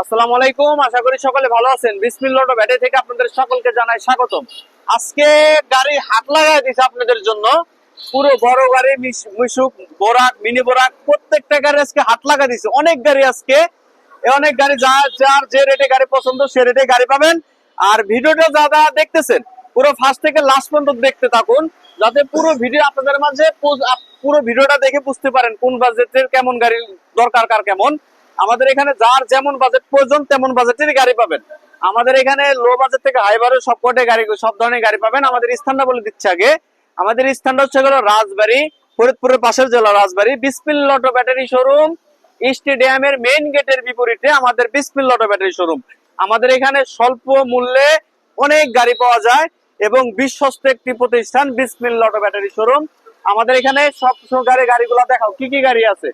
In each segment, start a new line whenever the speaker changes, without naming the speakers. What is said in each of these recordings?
আসসালামু আলাইকুম, আশা করি সকলে ভালো আছেন। বিসমিল্লাহ অটো ব্যাটারি থেকে আপনাদের সকলকে জানাই স্বাগতম। আজকে গাড়ি হাট লাগাই দিয়েছে আপনাদের জন্য। পুরো বড় গাড়ি মিশুক, বোরাক, মিনি বোরাক, প্রত্যেকটা গাড়ি আজকে হাট লাগা দিয়েছে অনেক গাড়ি আজকে। অনেক গাড়ি যার যার যে রেটে গাড়ি পছন্দ, সে রেটে গাড়ি পাবেন। আর ভিডিওটা যা যা দেখতেছেন, পুরো ফার্স্ট থেকে লাস্ট পর্যন্ত দেখতে থাকুন। যাতে পুরো ভিডিও আপনাদের মাঝে পুরো ভিডিওটা দেখে বুঝতে পারেন কোন বাজেটের কেমন গাড়ি দরকার, কার কেমন। আমাদের এখানে যার যেমন বাজেট প্রয়োজন তেমন বাজেটের গাড়ি পাবেন। আমাদের এখানে লো বাজেট থেকে হাই বাজেট সব গাড়ি, সব ধরনের গাড়ি পাবেন। আমাদের স্থানটা বলে দিচ্ছে আগে। আমাদের স্থানটা হচ্ছে গেল রাজবাড়ী, ফরিদপুরের পাশের জেলা রাজবাড়ী। বিসপিল লটো ব্যাটারি শোরুম স্টেডিয়ামের মেইন গেটের বিপরীতে আমাদের বিসপিল লটো ব্যাটারি শোরুম আমাদের এখানে স্বল্প মূল্যে অনেক গাড়ি পাওয়া যায় এবং বিশ্বস্ত একটি প্রতিষ্ঠান বিসমিল লটো ব্যাটারি শোরুম আমাদের এখানে সব গাড়ি, গাড়িগুলো দেখাও। কি কি গাড়ি আছে?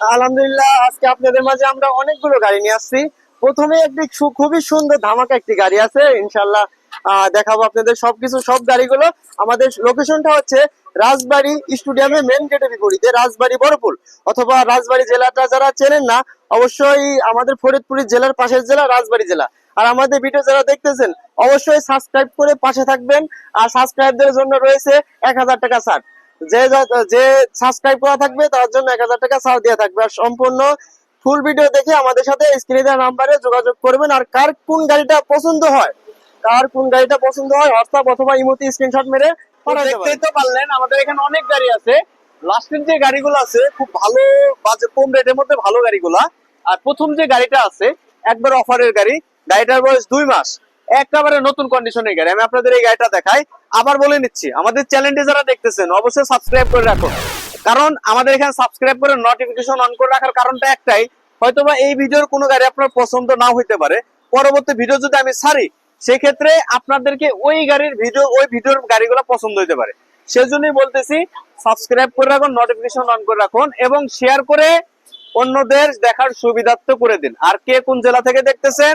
আলহামদুলিল্লাহ, আজকে আপনাদের মাঝে আমরা অনেকগুলো গাড়ি নিয়ে আসছি। প্রথমে একটি খুবই সুন্দর ধামাকা একটি গাড়ি আছে ইনশাল্লাহ দেখাবো আপনাদের সবকিছু, সব গাড়িগুলো। আমাদের লোকেশনটা হচ্ছে রাজবাড়ী স্টেডিয়ামের মেন গেটের বিপরীতে, রাজবাড়ী বড়পুর অথবা রাজবাড়ি জেলাটা যারা চেনেন না, অবশ্যই আমাদের ফরিদপুর জেলার পাশের জেলা, রাজবাড়ি জেলা। আর আমাদের ভিডিও যারা দেখতেছেন, অবশ্যই সাবস্ক্রাইব করে পাশে থাকবেন। আর সাবস্ক্রাইবদের জন্য রয়েছে এক হাজার টাকা ছাড়। যে যা- সাবস্ক্রাইব করা থাকবে তার জন্য এক হাজার টাকা ছাড় দেওয়া থাকবে। আর সম্পূর্ণ ফুল ভিডিও দেখে আমাদের সাথে স্ক্রিনে দেওয়া নাম্বারে যোগাযোগ করবেন। আর কার কোন গাড়িটা পছন্দ হয় কার কোন গাড়িটা পছন্দ হয় হোয়াটসঅ্যাপ অথবা ইমোতে স্ক্রিনশট মেরে
দেখতেই তো পারলেন আমাদের এখানে অনেক গাড়ি আছে। লাস্টের যে গাড়িগুলো আছে খুব ভালো বাজে কম রেটের মধ্যে ভালো গাড়িগুলা। আর প্রথম যে গাড়িটা আছে একবার অফারের গাড়ি গাড়িটার বয়স দুই মাস। একেবারে নতুন কন্ডিশনের গাড়ি। আমি আপনাদের এই গাড়িটা দেখাই। আবার বলে নিচ্ছি, আমাদের চ্যানেলটি যারা দেখতেছেন, অবশ্যই সাবস্ক্রাইব করে রাখুন। কারণ আমাদের এখানে সাবস্ক্রাইব করে নোটিফিকেশন অন করে রাখার কারণটা একটাই, হয়তোবা এই ভিডিওর কোনো গাড়ি আপনার পছন্দ নাও হইতে পারে। পরবর্তী ভিডিও যদি আমি ছাড়ি, সেক্ষেত্রে আপনাদেরকে ওই গাড়ির ভিডিও ওই ভিডিওর গাড়িগুলো পছন্দ হইতে পারে। সেজন্যই বলতেছি সাবস্ক্রাইব করে রাখুন নোটিফিকেশন অন করে রাখুন, এবং শেয়ার করে অন্যদের দেখার সুবিধার্থ করে দিন। আর কে কোন জেলা থেকে দেখতেছেন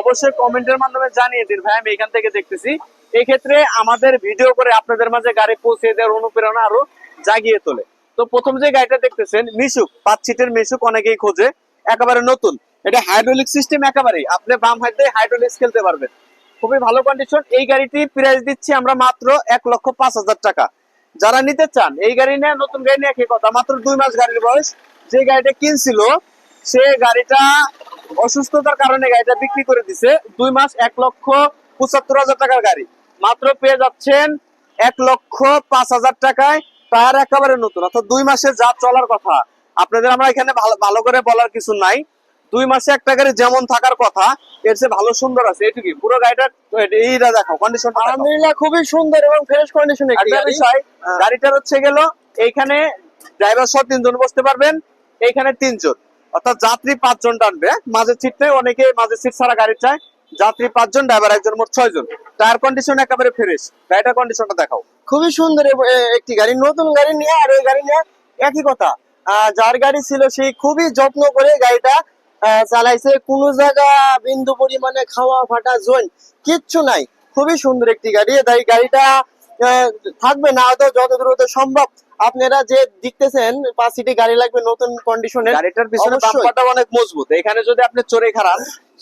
অবশ্যই কমেন্টের মাধ্যমে জানিয়ে দিন, ভাই, আমি এখান থেকে দেখতেছি। এই ক্ষেত্রে আমাদের ভিডিও করে আপনাদের মাঝে গাড়ি পৌঁছে দেওয়ার অনুপ্রেরণা আরও জাগিয়ে তোলে। তো প্রথম যে গাড়িটা দেখতেছেন, মিশুক, পাঁচ সিটের মিশুক অনেকেই খোঁজে, একেবারে নতুন। এটা হাইড্রোলিক সিস্টেম একেবারেই। আপনি বাম হাতে হাইড্রোলিক্স খেলতে পারবেন। খুবই ভালো কন্ডিশন এই গাড়িটি প্রাইস দিচ্ছি আমরা মাত্র এক লক্ষ পাঁচ হাজার টাকা। যারা নিতে চান, এই গাড়ি নিয়ে, নতুন গাড়ি নিয়ে কথা, মাত্র দুই মাস গাড়ির বয়স। যে গাড়িটা কিনছিল, সে গাড়িটা অসুস্থতার কারণে গাড়িটা বিক্রি করে দিছে। দুই মাস এক লক্ষ পঁচাত্তর হাজার টাকার গাড়ি। মাত্র পেয়ে যাচ্ছেন এক লক্ষ পাঁচ হাজার টাকায়। টায়ার একেবারে নতুন অর্থাৎ দুই মাসে যা চলার কথা। আপনাদের আমরা এখানে ভালো করে বলার কিছু নাই। দুই মাসে একটা গাড়ি যেমন থাকার কথা এর চেয়ে ভালো সুন্দর আছে। এটুকুই পুরো গাড়িটা এইটা দেখো কন্ডিশন
আলহামদুলিল্লাহ খুবই সুন্দর এবং ফ্রেশ কন্ডিশন একটি
বিষয়
হ্যাঁ।
গাড়িটার হচ্ছে গেল এইখানে ড্রাইভার সহ তিনজন বসতে পারবেন এইখানে তিনজন। অর্থাৎ যাত্রী পাঁচজন টানবে। মাঝের সিটটাই অনেকে মাঝের সিট ছাড়া গাড়ি চায়। যাত্রী পাঁচজন ড্রাইভার একজন, মোট ছয়জন। টায়ার কন্ডিশন একেবারে ফ্রেশ গাড়িটার কন্ডিশনটা দেখাও।
খুবই সুন্দর একটি গাড়ি, নতুন গাড়ি নিয়ে আর ওই গাড়ি নিয়ে একই কথা। যার গাড়ি ছিল সেই খুবই যত্ন করে গাড়িটা চালাইছে। কোনো জায়গা বিন্দু পরিমাণে খাওয়া ফাটা জোন কিচ্ছু নাই। খুবই সুন্দর একটি গাড়ি। তাই গাড়িটা থাকবে না হয়তো যত দ্রুত সম্ভব। আপনারা যে দেখতেছেন পাঁচ সিটি গাড়ি লাগবে নতুন কন্ডিশনের
গাড়িটার পিছনে। বাম্পারটা অনেক মজবুত। এখানে যদি আপনি চড়ে খারান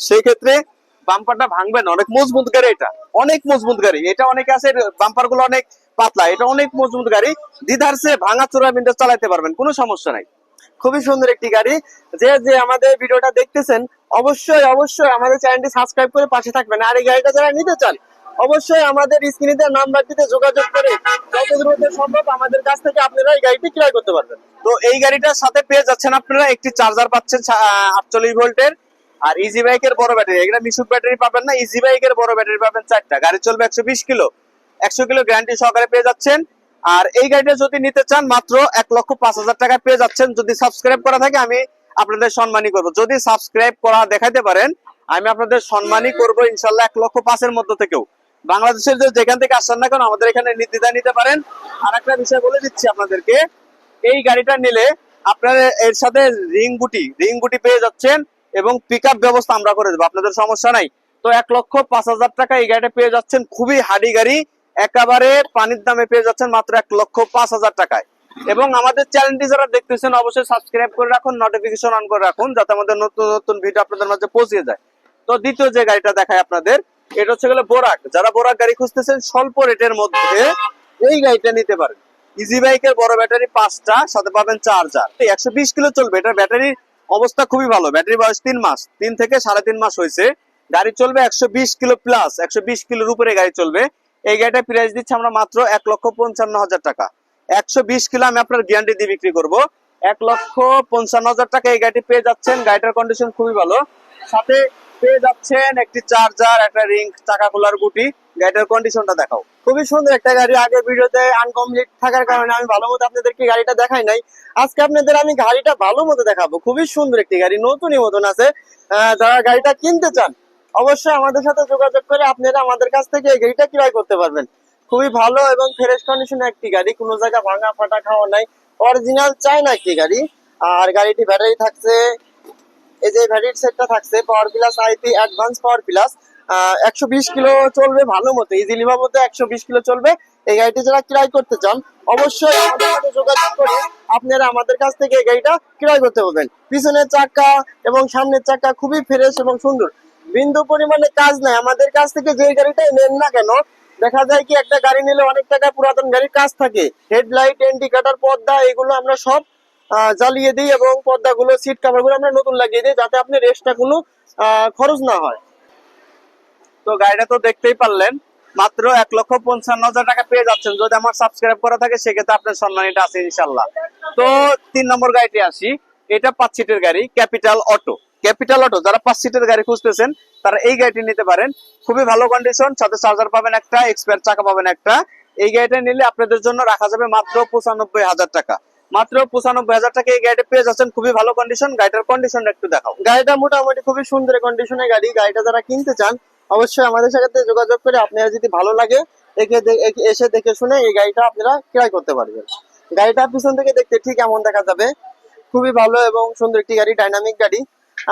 সেই ক্ষেত্রে বাম্পারটা ভাঙবে না। অনেক মজবুত গাড়ি এটা। অনেক মজবুত গাড়ি। এটা অনেক আছে বাম্পারগুলো অনেক পাতলা। এটা অনেক মজবুত গাড়ি। দিদার সে ভাঙা চোরা বিন্দু চালাতে পারবেন কোনো সমস্যা নাই।
খুবই সুন্দর একটি গাড়ি। যে যে আমাদের ভিডিওটা দেখতেছেন অবশ্যই অবশ্যই আমাদের চ্যানেলটি সাবস্ক্রাইব করে পাশে থাকবেন। আর এই গাড়িটা যারা নিতে চান অবশ্যই আমাদের স্ক্রিনে দেওয়া নাম্বারটিতে যোগাযোগ করে যত দ্রুত সম্ভব আমাদের কাছ থেকে আপনারা এই গাড়িটি ক্রয় করতে পারবেন।
তো এই গাড়িটার সাথে পেয়ে যাচ্ছেন আপনারা একটি চার্জার পাচ্ছেন আটচল্লিশ ভোল্টের আর ইজি বাইকের বড় ব্যাটারি এগুলা মিশুক ব্যাটারি পাবেন না ইজি বাইকের বড় ব্যাটারি পাবেন চারটা। গাড়ি চলবে একশো বিশ কিলো। একশো কিলো গ্যারান্টি সহকারে পেয়ে যাচ্ছেন। আর এই গাড়িটা যদি নিতে চান, মাত্র এক লক্ষ পাঁচ হাজার টাকা পেয়ে যাচ্ছেন। যদি সাবস্ক্রাইব করা থাকে, আমি আপনাদের সম্মানই করব। যদি সাবস্ক্রাইব করা দেখাইতে পারেন, আমি আপনাদের সম্মানই করব ইনশাল্লাহ এক লক্ষ পাঁচের মধ্যে থেকেও। বাংলাদেশের যে যেখান থেকে আসছেন না কেন, আমাদের এখানে নির্দিদা নিতে পারেন। আর একটা বিষয় বলে দিচ্ছি আপনাদেরকে, এই গাড়িটা নিলে আপনার এর সাথে রিং গুটি রিং গুটি পেয়ে যাচ্ছেন এবং পিক ব্যবস্থা আমরা করে দেবো, আপনাদের সমস্যা নাই। তো এক লক্ষ পাঁচ হাজার টাকা এই গাড়িটা পেয়ে যাচ্ছেন, খুবই হাডি গাড়ি, একেবারে পানির দামে পেয়ে যাচ্ছেন মাত্র এক লক্ষ পাঁচ হাজার টাকায়। এবং আমাদের চ্যানেলটি যারা দেখতেছেন, অবশ্যই সাবস্ক্রাইব করে রাখুন নোটিফিকেশন অন করে রাখুন, যাতে আমাদের নতুন নতুন ভিডিও আপনাদের মাঝে পৌঁছে যায়। তো দ্বিতীয় যে গাড়িটা দেখায় আপনাদের এটা হচ্ছে গেলে বোরাক। যারা বোরাক গাড়ি খুঁজতেছেন, স্বল্প রেটের মধ্যে এই গাড়িটা নিতে পারেন। ইজি বাইকের বড় ব্যাটারি পাঁচটা, সাথে পাবেন চার্জার একশো বিশ কিলো চলবে। এটার ব্যাটারির অবস্থা খুবই ভালো। ব্যাটারি বয়স তিন মাস। তিন থেকে সাড়ে তিন মাস হয়েছে। গাড়ি চলবে একশো বিশ কিলো প্লাস একশো বিশ কিলোর উপরে গাড়ি চলবে। এই গাড়িটা প্রাইস দিচ্ছে আমরা মাত্র এক লক্ষ পঞ্চান্ন হাজার টাকা। একশো বিশ কিলো আমি আপনার গ্যারান্টি দিয়ে বিক্রি করব। এক লক্ষ পঞ্চান্ন হাজার টাকা এই গাড়িটি পেয়ে যাচ্ছেন। গাড়িটার কন্ডিশন খুবই ভালো। সাথে পেয়ে যাচ্ছেন একটি চার্জার একটা রিং চাকা খোলার গুটি। গাড়িটার কন্ডিশনটা দেখাও।
খুবই সুন্দর একটা গাড়ি। আগের ভিডিওতে আনকমপ্লিট থাকার কারণে আমি ভালো মতো আপনাদেরকে গাড়িটা দেখাই নাই। আজকে আপনাদের আমি গাড়িটা ভালো মতো দেখাবো। খুবই সুন্দর একটি গাড়ি, নতুনই মতন আছে। যারা গাড়িটা কিনতে চান, অবশ্যই আমাদের সাথে যোগাযোগ করে আপনারা আমাদের কাছ থেকে এই গাড়িটা ক্রয় করতে পারবেন। খুবই ভালো এবং ফ্রেশ কন্ডিশনে একটি গাড়ি। কোনো জায়গা ভাঙা ফাটা খাওয়া নাই। অরিজিনাল চায়না একটি গাড়ি। আর গাড়িটি ব্যাটারি থাকছে এই যে ভ্যালিড সেটটা থাকছে power plus IP advance power plus একশো বিশ কিলো চলবে ভালো মতো ইজিলি মতো একশো বিশ কিলো চলবে। এই গাড়িটি যারা ক্রয় করতে চান, অবশ্যই আমাদের সাথে যোগাযোগ করে আপনারা আমাদের কাছ থেকে এই গাড়িটা ক্রয় করতে পারবেন। পিছনের চাকা এবং সামনের চাকা খুবই ফ্রেশ এবং সুন্দর। বিন্দু পরিমাণে কাজ নাই। আমাদের কাছ থেকে যে গাড়িটাই নেন না কেন, দেখা যায় কি একটা গাড়ি নিলে অনেক টাকা পুরাতন গাড়ির কাজ থাকে। হেডলাইট ইন্ডিকেটর পর্দা, এগুলো আমরা সব জ্বালিয়ে দিই এবং পর্দাগুলো সিট কাভারগুলো আমরা নতুন লাগিয়ে দিই যাতে আপনি রেস্টটা কোনো খরচ না হয়।
তো গাড়িটা তো দেখতেই পারলেন, মাত্র এক লক্ষ পঞ্চান্ন হাজার টাকা পেয়ে যাচ্ছেন। যদি আমার সাবস্ক্রাইব করা থাকে, সেক্ষেত্রে আপনার সম্মানিটা আছে ইনশাল্লাহ তো তিন নম্বর গাড়িটি আসি। এটা পাঁচ সিটের গাড়ি ক্যাপিটাল অটো ক্যাপিটাল অটো যারা পাঁচ সিটের গাড়ি খুঁজতেছেন, তারা এই গাড়িটি নিতে পারেন। খুবই ভালো কন্ডিশন সাথে চার্জার পাবেন একটা এক্সপায়ার চাকা পাবেন একটা। এই গাড়িটা নিলে আপনাদের জন্য রাখা যাবে মাত্র পঁচানব্বই হাজার টাকা। মাত্র পঁচানব্বই হাজার টাকা এই গাড়িটা পেয়ে যাচ্ছেন। খুবই ভালো কন্ডিশন গাড়িটার কন্ডিশন একটু দেখাও।
গাড়িটা মোটামুটি খুবই সুন্দর কন্ডিশনের গাড়ি। গাড়িটা যারা কিনতে চান অবশ্যই আমাদের সাথে যোগাযোগ করে আপনারা যদি ভালো লাগে একে এসে দেখে শুনে এই গাড়িটা আপনারা ক্রয় করতে পারবেন। গাড়িটা পিছন থেকে দেখতে ঠিক এমন দেখা যাবে। খুবই ভালো এবং সুন্দর একটি গাড়ি ডাইনামিক গাড়ি।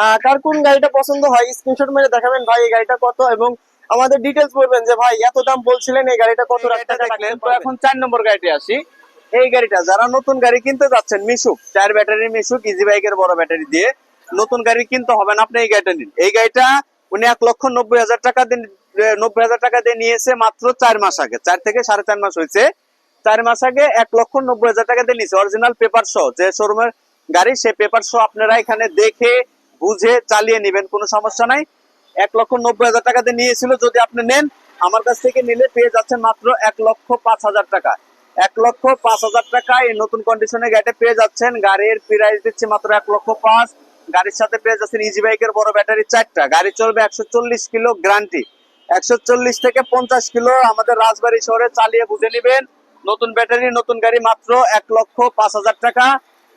আহ, কার কোন গাড়িটা পছন্দ হয় স্ক্রিনশট মেরে দেখাবেন ভাই এই গাড়িটা কত এবং আমাদের ডিটেলস বলবেন যে ভাই এত দাম বলছিলেন এই গাড়িটা কত
এই
টাকা
গাড়িটা দেখলেন তো এখন চার নম্বর গাড়িটি আসি। এই গাড়িটা যারা নতুন গাড়ি কিনতে যাচ্ছেন, মিশুক, চার ব্যাটারি মিশুক ইজি বাইকের বড় ব্যাটারি দিয়ে নতুন গাড়ি কিনতে হবে না, আপনি এই গাড়িটা নিন। এই গাড়িটা উনি এক লক্ষ নব্বই হাজার টাকা দিয়ে নব্বই হাজার টাকা দিয়ে নিয়েছে মাত্র চার মাস আগে। চার থেকে সাড়ে চার মাস হয়েছে। চার মাস আগে এক লক্ষ নব্বই হাজার টাকা দিয়ে নিয়েছে। অরিজিনাল পেপার সহ, যে শোরুমের গাড়ি সে পেপার সহ আপনারা এখানে দেখে, বুঝে, চালিয়ে নেবেন, কোনো সমস্যা নাই। এক লক্ষ নব্বই হাজার টাকা দিয়ে নিয়েছিল, যদি আপনি নেন, আমার কাছ থেকে নিলে পেয়ে যাচ্ছেন মাত্র এক লক্ষ পাঁচ হাজার টাকা। এক লক্ষ পাঁচ হাজার টাকা। এই নতুন কন্ডিশনে গাড়িটা পেয়ে যাচ্ছেন। গাড়ির প্রাইস দিচ্ছে মাত্র এক লক্ষ পাঁচ। গাড়ির সাথে পেয়ে যাচ্ছেন ইজি বাইকের বড় ব্যাটারি চারটা। গাড়ি চলবে একশো চল্লিশ কিলো গ্যারান্টি একশো চল্লিশ থেকে পঞ্চাশ কিলো আমাদের রাজবাড়ি শহরে চালিয়ে বুঝে নেবেন। নতুন ব্যাটারি নতুন গাড়ি মাত্র এক লক্ষ পাঁচ হাজার টাকা।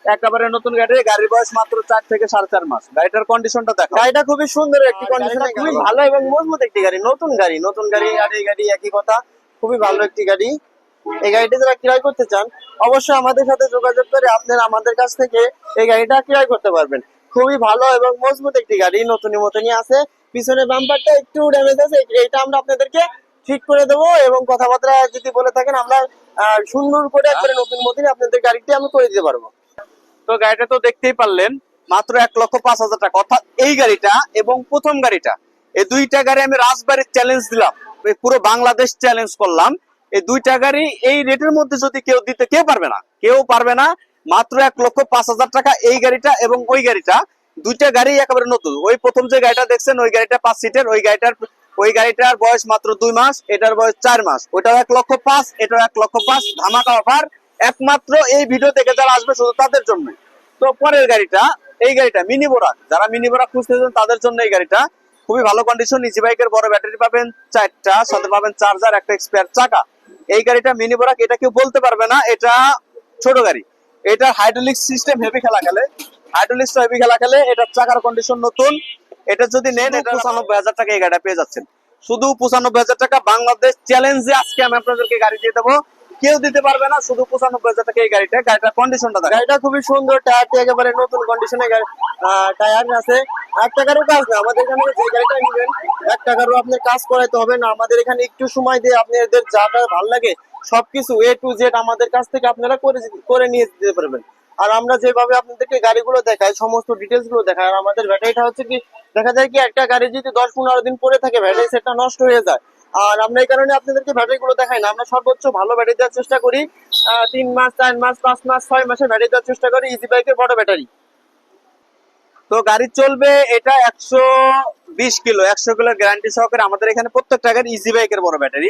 একেবারে নতুন গাড়ি গাড়ির বয়স মাত্র চার থেকে সাড়ে চার মাস। গাড়িটার কন্ডিশনটা দেখো
গাড়িটা খুবই সুন্দর একটি কন্ডিশন খুবই
খুবই
ভালো। এবং মজবুত একটি গাড়ি নতুন গাড়ি নতুন গাড়ি আর এই গাড়ি একই কথা। খুবই ভালো একটি গাড়ি। এই গাড়িটা যারা ক্রয় করতে চান, অবশ্যই আমাদের সাথে যোগাযোগ করে আপনারা আমাদের কাছ থেকে এই গাড়িটা ক্রয় করতে পারবেন। খুবই ভালো এবং মজবুত একটি গাড়ি নতুনই মতনই আছে। পিছনে বাম্পারটা একটু ড্যামেজ আছে এটা আমরা আপনাদেরকে ঠিক করে দেবো এবং কথাবার্তা যদি বলে থাকেন, আমরা সুন্দর করে একবারে নতুন মতনই আপনাদের গাড়িটি আমি করে দিতে পারব।
তো গাড়িটা তো দেখতেই পারলেন, মাত্র এক লক্ষ পাঁচ হাজার টাকা। অর্থাৎ এই গাড়িটা এবং প্রথম গাড়িটা, এই দুইটা গাড়ি আমি রাজবাড়ির চ্যালেঞ্জ দিলাম। পুরো বাংলাদেশ চ্যালেঞ্জ করলাম। এই দুইটা গাড়ি এই রেটের মধ্যে যদি কেউ দিতে, কেউ পারবে না, কেউ পারবে না। মাত্র এক লক্ষ পাঁচ হাজার টাকা এই গাড়িটা এবং ওই গাড়িটা, দুইটা গাড়ি একেবারে নতুন। ওই প্রথম যে গাড়িটা দেখছেন, ওই গাড়িটা পাঁচ সিটের, ওই গাড়িটার ওই গাড়িটার বয়স মাত্র দুই মাস, এটার বয়স চার মাস। ওইটাও এক লক্ষ পাঁচ, এটাও এক লক্ষ পাঁচ, ধামাকা অফার। একমাত্র এই ভিডিও থেকে যারা আসবে শুধু তাদের জন্য। তো পরের গাড়িটা, এই গাড়িটা মিনি বোরাক। যারা মিনি বোরাক খুঁজতেছেন তাদের জন্য এই গাড়িটা। খুবই ভালো কন্ডিশন ইজি বাইকের বড় ব্যাটারি পাবেন, চারটা, সাথে পাবেন চার্জার একটা এক্সপায়ার চাকা। এই গাড়িটা মিনি বোরাক এটা কেউ বলতে পারবে না এটা ছোট গাড়ি। এটা হাইড্রোলিক সিস্টেম হেভি খেলা খেলে। হাইড্রোলিক হেভি খেলা খেলে এটার চাকার কন্ডিশন নতুন। এটা যদি নেন এটা পঁচানব্বই হাজার টাকা এই গাড়িটা পেয়ে যাচ্ছেন। শুধু পঁচানব্বই হাজার টাকা বাংলাদেশ চ্যালেঞ্জে আজকে আমি আপনাদেরকে গাড়ি দিয়ে দেবো। কেউ দিতে পারবে না, শুধু পঁচানব্বই হাজার টাকা এই গাড়িটা। গাড়িটার কন্ডিশনটা দেখেন
গাড়িটা খুবই সুন্দর টায়ারটি একেবারে নতুন কন্ডিশনে টায়ার আছে। এক টাকারও কাজ না, আমাদের এখানে যে গাড়িটা নেবেন, এক টাকারও আপনার কাজ করাইতে হবে না। আমাদের এখানে একটু সময় দিয়ে আপনাদের যাটা ভালো লাগে, সবকিছু এ টু জেড আমাদের কাছ থেকে আপনারা করে করে নিয়ে দিতে পারবেন। আর আমরা যেভাবে আপনাদেরকে গাড়িগুলো দেখাই, সমস্ত ডিটেলসগুলো দেখাই, আর আমাদের ব্যাটারিটা হচ্ছে কি, দেখা যায় কি একটা গাড়ি যদি দশ পনেরো দিন পরে থাকে ব্যাটারি সেটটা নষ্ট হয়ে যায়। আর আমরা এই কারণে আপনাদেরকে ব্যাটারি গুলো দেখাই না। আমরা সর্বোচ্চ ভালো ব্যাটারি দেওয়ার চেষ্টা করি। তিন মাস, চার মাস, পাঁচ মাস, ছয় মাসে ব্যাটারি দেওয়ার চেষ্টা করি। ইজি বাইকের বড় ব্যাটারি।
তো গাড়ি চলবে এটা একশো বিশ কিলো। একশো কিলো গ্যারান্টি সহকারে আমাদের এখানে প্রত্যেকটা গাড়ি ইজি বাইকের বড় ব্যাটারি।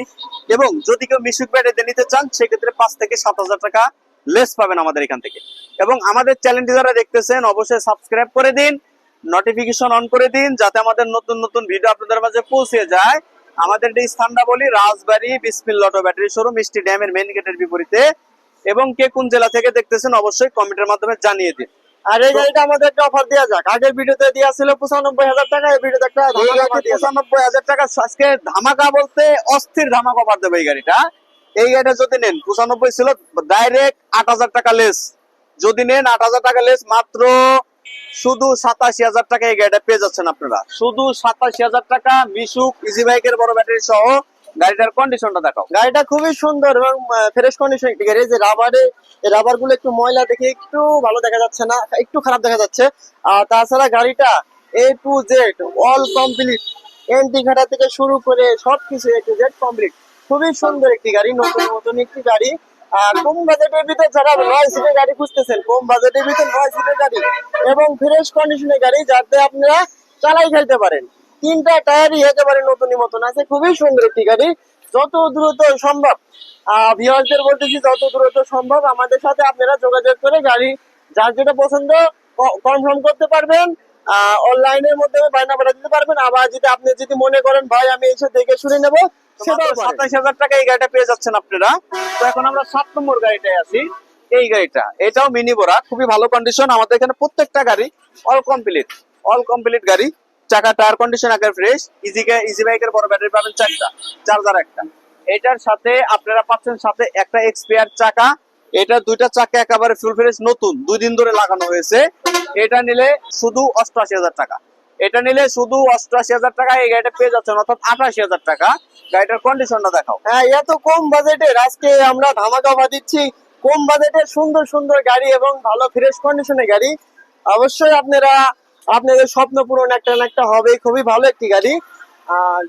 এবং যদি কেউ মিশুক ব্যাটারি নিতে চান, সেক্ষেত্রে পাঁচ থেকে সাত হাজার টাকা লেস পাবেন আমাদের এখান থেকে। এবং আমাদের চ্যানেলটি যারা দেখতেছেন, অবশ্যই সাবস্ক্রাইব করে দিন নোটিফিকেশন অন করে দিন, যাতে আমাদের নতুন নতুন ভিডিও আপনাদের মাঝে পৌঁছে যায়। আমাদের এই স্থানটা বলি রাজবাড়ি বিসমিল লটো ব্যাটারি শোরুম মিষ্টি ড্যামের মেইন গেটের বিপরীতে। এবং কে কোন জেলা থেকে দেখতেছেন অবশ্যই কমেন্টের মাধ্যমে জানিয়ে দিন।
আর এই গাড়িটা আমাদের একটা অফার দেওয়া যাক। আগের ভিডিওতে দেওয়া ছিল পঁচানব্বই হাজার টাকা এই ভিডিওতে একটা।
পঁচানব্বই হাজার টাকা আজকে ধামাকা বলতে অস্থির ধামাকা অফার দেবে এই গাড়িটা। এই গাড়িটা যদি নেন পঁচানব্বই ছিল ডাইরেক্ট আট হাজার টাকা লেস যদি নেন আট হাজার টাকা লেস মাত্র শুধু সাতাশি হাজার টাকা এই গাড়িটা পেয়ে যাচ্ছেন আপনারা। শুধু সাতাশি হাজার টাকা মিশুক ইজি বাইকের বড় ব্যাটারি সহ গাড়িটার কন্ডিশনটা দেখাও।
গাড়িটা খুবই সুন্দর এবং ফ্রেশ কন্ডিশন একটি গাড়ি। যে রাবারে রাবারগুলো একটু ময়লা দেখে একটু ভালো দেখা যাচ্ছে না, একটু খারাপ দেখা যাচ্ছে। আর তাছাড়া গাড়িটা A to Z all complete anti ঘাটা থেকে শুরু করে সবকিছু এ টু জেড কমপ্লিট খুবই সুন্দর একটি গাড়ি, নতুন নতুন একটি গাড়ি। কম বাজেটের ভিতরে যারা নয় সিটের গাড়ি খুঁজতেছেন, কম বাজেটের ভিতরে নয় সিটের গাড়ি এবং ফ্রেশ কন্ডিশনের গাড়ি যাতে আপনারা চালাই খেলতে পারেন। তিনটা টায়ারই একেবারে নতুনই মতন আছে, খুবই সুন্দর একটি গাড়ি। যত দ্রুত সম্ভব ভিউয়ারদের বলতেছি, যত দ্রুত সম্ভব আমাদের সাথে আপনারা যোগাযোগ করে গাড়ি যার যেটা পছন্দ কনফার্ম করতে পারবেন অনলাইনের মাধ্যমে বায়না পাঠা দিতে পারবেন। আবার যদি আপনি যদি মনে করেন, ভাই, আমি এসে দেখে শুনে নেব
সাতাশ হাজার টাকা এই গাড়িটা পেয়ে যাচ্ছেন আপনারা। তো এখন আমরা সাত নম্বর গাড়িটায় আছি। এই গাড়িটা এটাও মিনি বোরা খুবই ভালো কন্ডিশন আমাদের এখানে প্রত্যেকটা গাড়ি অল কমপ্লিট অল কমপ্লিট গাড়ি। চাকা টায়ার কন্ডিশন আগে ফ্রেশ ইজি ইজি বাইকের বড় ব্যাটারি পাবেন চারটা চার্জার একটা। এটার সাথে আপনারা পাচ্ছেন সাথে একটা এক্সপিয়ার চাকা। এটা দুইটা চাকা একেবারে ফুল ফ্রেশ নতুন দুই দিন ধরে লাগানো হয়েছে। এটা নিলে শুধু অষ্টআশি হাজার টাকা। এটা নিলে শুধু অষ্টআশি হাজার টাকা, এই গাড়িটা পেয়ে যাচ্ছেন অর্থাৎ আঠাশি হাজার টাকা। গাড়িটার কন্ডিশনটা দেখাও।
হ্যাঁ এত কম বাজেটের আজকে আমরা ধামাকা অফার দিচ্ছি। কম বাজেটের সুন্দর সুন্দর গাড়ি এবং ভালো ফ্রেশ কন্ডিশনের গাড়ি। অবশ্যই আপনারা, আপনাদের স্বপ্ন পূরণ একটা না একটা হবে খুবই ভালো একটি গাড়ি।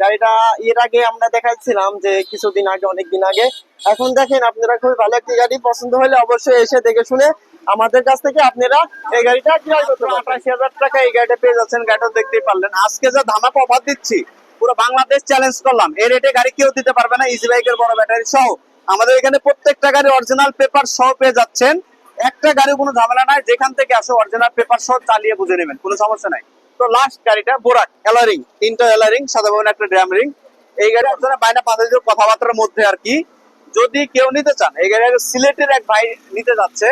গাড়িটা এর আগে আমরা দেখাচ্ছিলাম যে কিছুদিন আগে অনেক দিন আগে। এখন দেখেন, আপনারা খুবই ভালো একটি গাড়ি পছন্দ হলে অবশ্যই এসে দেখে শুনে আমাদের কাছ থেকে আপনারা এই গাড়িটা ক্রয় করতে
আঠাশি হাজার টাকা এই গাড়িটা পেয়ে যাচ্ছেন, গাড়িটা দেখতেই পারলেন। আজকে যা ধামাকা অফার দিচ্ছি, পুরো বাংলাদেশ চ্যালেঞ্জ করলাম। এই রেটে গাড়ি কেউ দিতে পারবে না ইজি বাইকের বড় ব্যাটারি সহ। আমাদের এখানে প্রত্যেকটা গাড়ি অরিজিনাল পেপার সহ পেয়ে যাচ্ছেন। একটা গাড়ি কোনো ঝামেলা নাই, যেখান থেকে আসো অরিজিনাল পেপার সহ চালিয়ে বুঝে নেবেন, কোনো সমস্যা নাই। তো লাস্ট গাড়িটা বোরাক এলারিং তিনটা এলারিং সাদা ভবন একটা ড্রাম রিং এই গাড়ি আপনারা বাইনা পাঁচ হাজার কথাবার্তার মধ্যে আর কি, যদি কেউ নিতে চান, এই গাড়ি সিলেটের এক ভাই নিতে যাচ্ছে।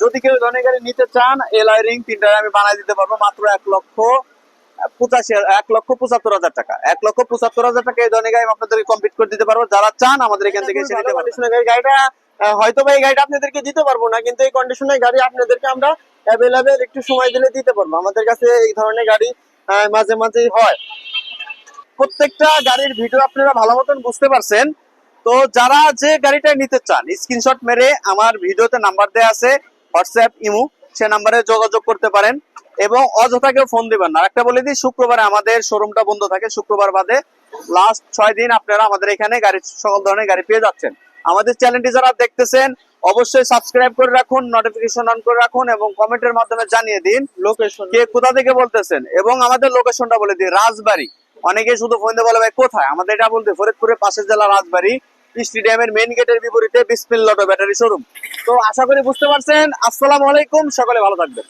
যদি কেউ ধরনের গাড়ি নিতে চান, এলআই রিং তিনটা আমি বানাই দিতে পারব, মাত্র এক লক্ষ পঁচাশি এক লক্ষ পঁচাত্তর হাজার টাকা। এক লক্ষ পঁচাত্তর হাজার টাকা এই ধরনের গাড়ি আপনাদেরকে কমপ্লিট করে দিতে পারব। যারা চান, আমাদের এখান থেকে এসে নিতে পারবেন
গাড়িটা হয়তো বা এই গাড়িটা আপনাদেরকে দিতে পারব না, কিন্তু এই কন্ডিশনের গাড়ি আপনাদেরকে আমরা অ্যাভেলেবেল একটু সময় দিলে দিতে পারব। আমাদের কাছে এই ধরনের গাড়ি মাঝে মাঝেই হয়।
প্রত্যেকটা গাড়ির ভিডিও আপনারা ভালো মতন বুঝতে পারছেন। তো যারা যে গাড়িটা নিতে চান স্ক্রিনশট মেরে আমার ভিডিওতে নাম্বার দেওয়া আছে। হোয়াটসঅ্যাপ ইমু সে নাম্বারে যোগাযোগ করতে পারেন এবং অযথা কেউ ফোন দিবেন না। একটা বলে দিই শুক্রবারে আমাদের শোরুমটা বন্ধ থাকে। শুক্রবার বাদে লাস্ট ছয় দিন আপনারা আমাদের এখানে গাড়ি সকল ধরনের গাড়ি পেয়ে যাচ্ছেন। আমাদের চ্যানেলটি যারা দেখতেছেন অবশ্যই সাবস্ক্রাইব করে রাখুন নোটিফিকেশন অন করে রাখুন এবং কমেন্টের মাধ্যমে জানিয়ে দিন
লোকেশন
কে কোথা থেকে বলতেছেন এবং আমাদের লোকেশনটা বলে দিই রাজবাড়ি। অনেকে শুধু ফোন দিয়ে বলে ভাই কোথায়? আমাদের এটা বলতে ফরিদপুরের পাশের জেলা রাজবাড়ি। স্টেডিয়ামের মেইন গেটের বিপরীতে বিসপিল লটো ব্যাটারি শোরুম। তো আশা করি বুঝতে পারছেন। আসসালামু আলাইকুম। সকলে ভালো থাকবেন।